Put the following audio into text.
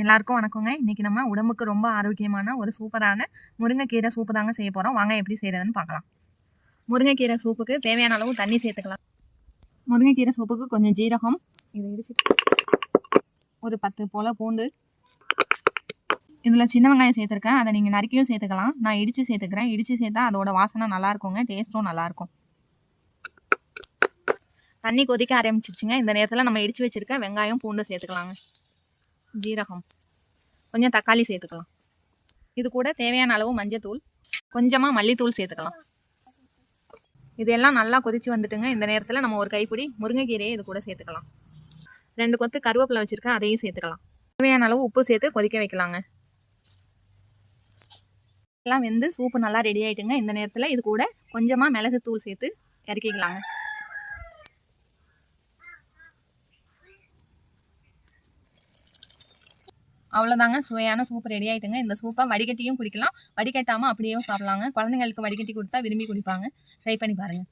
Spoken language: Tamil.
எல்லாருக்கும் வணக்கங்க. இன்னைக்கு நம்ம உடம்புக்கு ரொம்ப ஆரோக்கியமான ஒரு சூப்பரான முருங்கைக்கீரை சூப்பு தாங்க செய்ய போகிறோம் வாங்க எப்படி செய்கிறதுன்னு பார்க்கலாம். முருங்கைக்கீரை சூப்புக்கு தேவையான அளவு தண்ணி சேர்த்துக்கலாம். முருங்கைக்கீரை சூப்புக்கு கொஞ்சம் ஜீரகம் இதை இடிச்சிட்டு ஒரு பத்து போல் பூண்டு. இதில் சின்ன வெங்காயம் சேர்த்துருக்கேன். அதை நீங்கள் நறுக்கியும் சேர்த்துக்கலாம். நான் இடித்து சேர்த்துக்கிறேன். இடித்து சேர்த்தா அதோட வாசனை நல்லா இருக்குங்க. டேஸ்ட்டும் நல்லாயிருக்கும் தண்ணி கொதிக்க ஆரம்பிச்சிருச்சுங்க. இந்த நேரத்தில் நம்ம இடித்து வச்சுருக்க வெங்காயம் பூண்டு சேர்த்துக்கலாங்க. ஜீரகம். கொஞ்சம் தக்காளி சேர்த்துக்கலாம். இது கூட தேவையான அளவு மஞ்சத்தூள். கொஞ்சமாக மல்லித்தூள் சேர்த்துக்கலாம். இதெல்லாம் நல்லா கொதிச்சு வந்துட்டுங்க. இந்த நேரத்தில் நம்ம ஒரு கைப்பிடி முருங்கைக்கீரையை இது கூட சேர்த்துக்கலாம். ரெண்டு கொத்து கருவேப்பிலை வச்சுருக்கேன். அதையும் சேர்த்துக்கலாம். தேவையான அளவு உப்பு சேர்த்து கொதிக்க வைக்கலாங்க. எல்லாம் வெந்து சூப்பு நல்லா ரெடி ஆகிட்டுங்க இந்த நேரத்தில் இது கூட கொஞ்சமாக மிளகு தூள் சேர்த்து இறக்கிக்கலாங்க. அவ்வளோதாங்க சுவையான சூப் ரெடி ஆயிட்டுங்க. இந்த சூப்பை வடிகட்டியும் குடிக்கலாம். வடிகட்டாமல் அப்படியே சாப்பிட்லாங்க. குழந்தைங்களுக்கு வடிகட்டி கொடுத்தா விரும்பி குடிப்பாங்க. ட்ரை பண்ணி பாருங்கள்